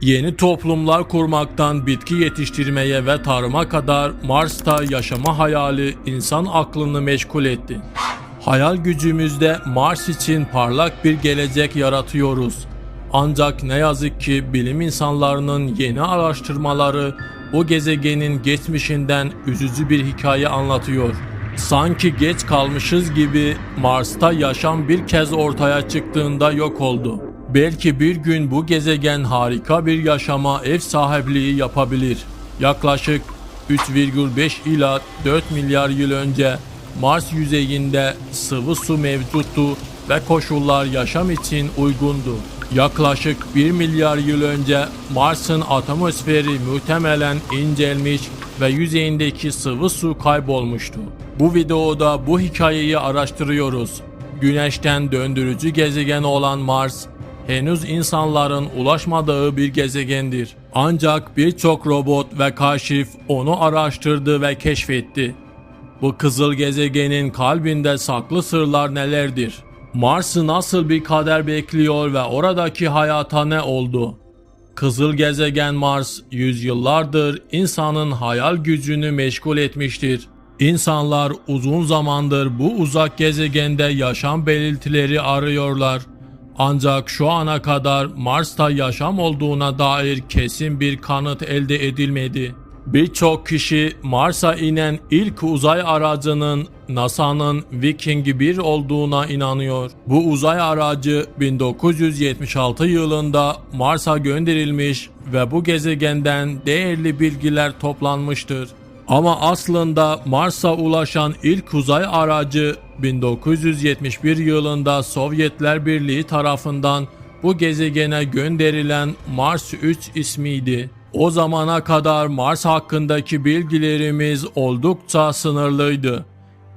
Yeni toplumlar kurmaktan bitki yetiştirmeye ve tarıma kadar Mars'ta yaşama hayali insan aklını meşgul etti. Hayal gücümüzde Mars için parlak bir gelecek yaratıyoruz. Ancak ne yazık ki bilim insanlarının yeni araştırmaları o gezegenin geçmişinden üzücü bir hikaye anlatıyor. Sanki geç kalmışız gibi Mars'ta yaşam bir kez ortaya çıktığında yok oldu. Belki bir gün bu gezegen harika bir yaşama ev sahipliği yapabilir. Yaklaşık 3,5 ila 4 milyar yıl önce Mars yüzeyinde sıvı su mevcuttu ve koşullar yaşam için uygundu. Yaklaşık 1 milyar yıl önce Mars'ın atmosferi muhtemelen incelmiş ve yüzeyindeki sıvı su kaybolmuştu. Bu videoda bu hikayeyi araştırıyoruz. Güneşten döndürücü gezegen olan Mars, henüz insanların ulaşmadığı bir gezegendir. Ancak birçok robot ve kaşif onu araştırdı ve keşfetti. Bu kızıl gezegenin kalbinde saklı sırlar nelerdir? Mars'ı nasıl bir kader bekliyor ve oradaki hayata ne oldu? Kızıl gezegen Mars yüzyıllardır insanın hayal gücünü meşgul etmiştir. İnsanlar uzun zamandır bu uzak gezegende yaşam belirtileri arıyorlar. Ancak şu ana kadar Mars'ta yaşam olduğuna dair kesin bir kanıt elde edilmedi. Birçok kişi Mars'a inen ilk uzay aracının NASA'nın Viking 1 olduğuna inanıyor. Bu uzay aracı 1976 yılında Mars'a gönderilmiş ve bu gezegenden değerli bilgiler toplanmıştır. Ama aslında Mars'a ulaşan ilk uzay aracı 1971 yılında Sovyetler Birliği tarafından bu gezegene gönderilen Mars 3 ismiydi. O zamana kadar Mars hakkındaki bilgilerimiz oldukça sınırlıydı.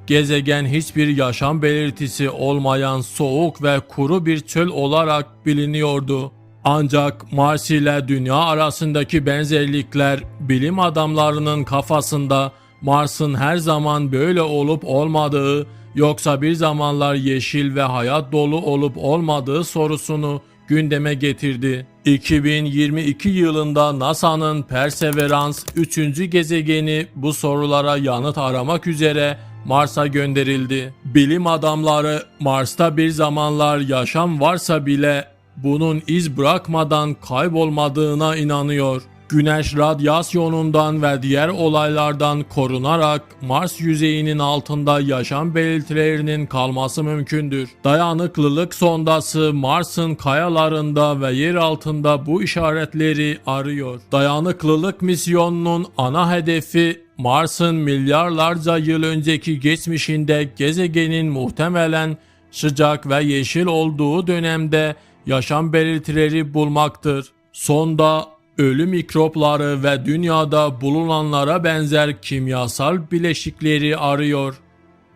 Gezegen hiçbir yaşam belirtisi olmayan soğuk ve kuru bir çöl olarak biliniyordu. Ancak Mars ile Dünya arasındaki benzerlikler bilim adamlarının kafasında Mars'ın her zaman böyle olup olmadığı yoksa bir zamanlar yeşil ve hayat dolu olup olmadığı sorusunu gündeme getirdi. 2022 yılında NASA'nın Perseverance 3. gezegeni bu sorulara yanıt aramak üzere Mars'a gönderildi. Bilim adamları Mars'ta bir zamanlar yaşam varsa bile bunun iz bırakmadan kaybolmadığına inanıyor. Güneş radyasyonundan ve diğer olaylardan korunarak Mars yüzeyinin altında yaşam belirtilerinin kalması mümkündür. Dayanıklılık sondası Mars'ın kayalarında ve yer altında bu işaretleri arıyor. Dayanıklılık misyonunun ana hedefi Mars'ın milyarlarca yıl önceki geçmişinde gezegenin muhtemelen sıcak ve yeşil olduğu dönemde yaşam belirtileri bulmaktır. Sonda ölü mikropları ve dünyada bulunanlara benzer kimyasal bileşikleri arıyor.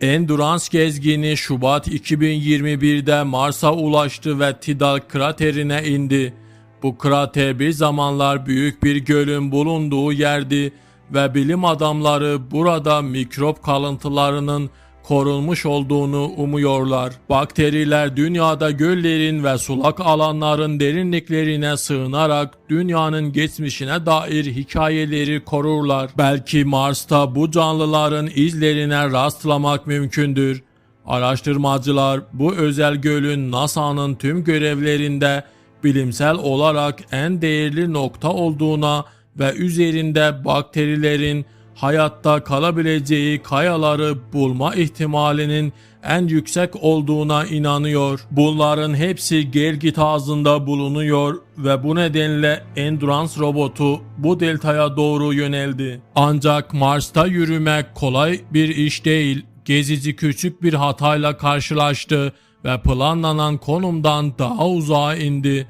Endurance gezgini Şubat 2021'de Mars'a ulaştı ve Tidal kraterine indi. Bu krater bir zamanlar büyük bir gölün bulunduğu yerdi ve bilim adamları burada mikrop kalıntılarının korunmuş olduğunu umuyorlar. Bakteriler dünyada göllerin ve sulak alanların derinliklerine sığınarak dünyanın geçmişine dair hikayeleri korurlar. Belki Mars'ta bu canlıların izlerine rastlamak mümkündür. Araştırmacılar bu özel gölün NASA'nın tüm görevlerinde bilimsel olarak en değerli nokta olduğuna ve üzerinde bakterilerin hayatta kalabileceği kayaları bulma ihtimalinin en yüksek olduğuna inanıyor. Bunların hepsi Gelgit ağzında bulunuyor ve bu nedenle Endurance robotu bu deltaya doğru yöneldi. Ancak Mars'ta yürümek kolay bir iş değil. Gezici küçük bir hatayla karşılaştı ve planlanan konumdan daha uzağa indi.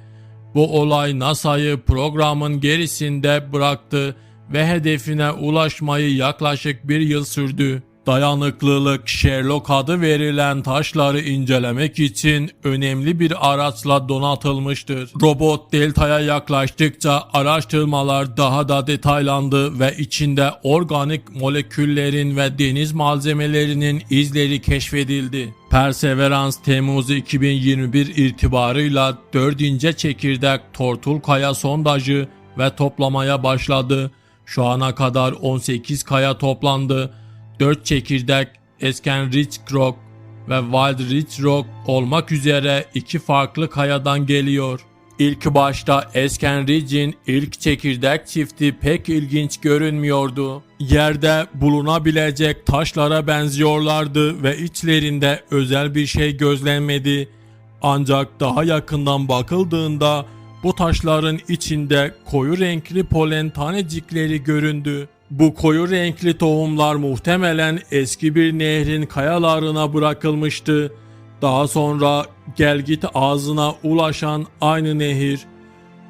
Bu olay NASA'yı programın gerisinde bıraktı ve hedefine ulaşmayı yaklaşık bir yıl sürdü. Dayanıklılık Sherlock adı verilen taşları incelemek için önemli bir araçla donatılmıştır. Robot deltaya yaklaştıkça araştırmalar daha da detaylandı ve içinde organik moleküllerin ve deniz malzemelerinin izleri keşfedildi. Perseverance Temmuz 2021 itibarıyla 4. çekirdek Tortul Kaya sondajı ve toplamaya başladı. Şu ana kadar 18 kaya toplandı. 4 çekirdek Esken Ridge Rock ve Wild Ridge Rock olmak üzere iki farklı kayadan geliyor. İlk başta Esken Ridge'in ilk çekirdek çifti pek ilginç görünmüyordu. Yerde bulunabilecek taşlara benziyorlardı ve içlerinde özel bir şey gözlenmedi. Ancak daha yakından bakıldığında bu taşların içinde koyu renkli polen tanecikleri göründü. Bu koyu renkli tohumlar muhtemelen eski bir nehrin kayalarına bırakılmıştı. Daha sonra gelgit ağzına ulaşan aynı nehir.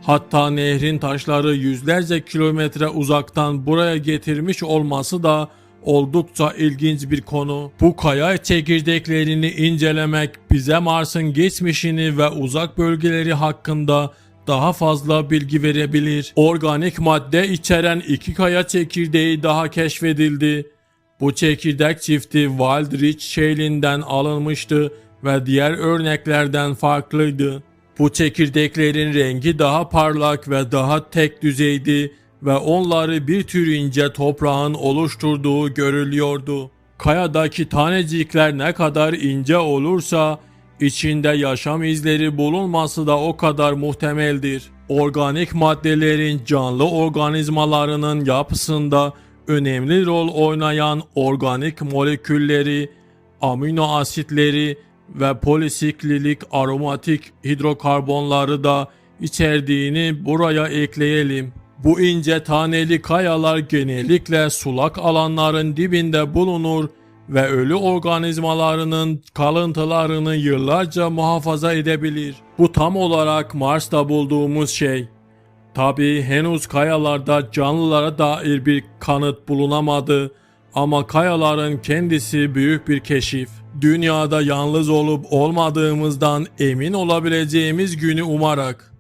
Hatta nehrin taşları yüzlerce kilometre uzaktan buraya getirmiş olması da oldukça ilginç bir konu. Bu kaya çekirdeklerini incelemek bize Mars'ın geçmişini ve uzak bölgeleri hakkında daha fazla bilgi verebilir. Organik madde içeren iki kaya çekirdeği daha keşfedildi. Bu çekirdek çifti Wild Shale'inden alınmıştı ve diğer örneklerden farklıydı. Bu çekirdeklerin rengi daha parlak ve daha tek düzeydi ve onları bir tür ince toprağın oluşturduğu görülüyordu. Kayadaki tanecikler ne kadar ince olursa içinde yaşam izleri bulunması da o kadar muhtemeldir. Organik maddelerin canlı organizmalarının yapısında önemli rol oynayan organik molekülleri, amino asitleri ve polisiklilik aromatik hidrokarbonları da içerdiğini buraya ekleyelim. Bu ince taneli kayalar genellikle sulak alanların dibinde bulunur ve ölü organizmalarının kalıntılarını yıllarca muhafaza edebilir. Bu tam olarak Mars'ta bulduğumuz şey. Tabi henüz kayalarda canlılara dair bir kanıt bulunamadı ama kayaların kendisi büyük bir keşif. Dünyada yalnız olup olmadığımızdan emin olabileceğimiz günü umarak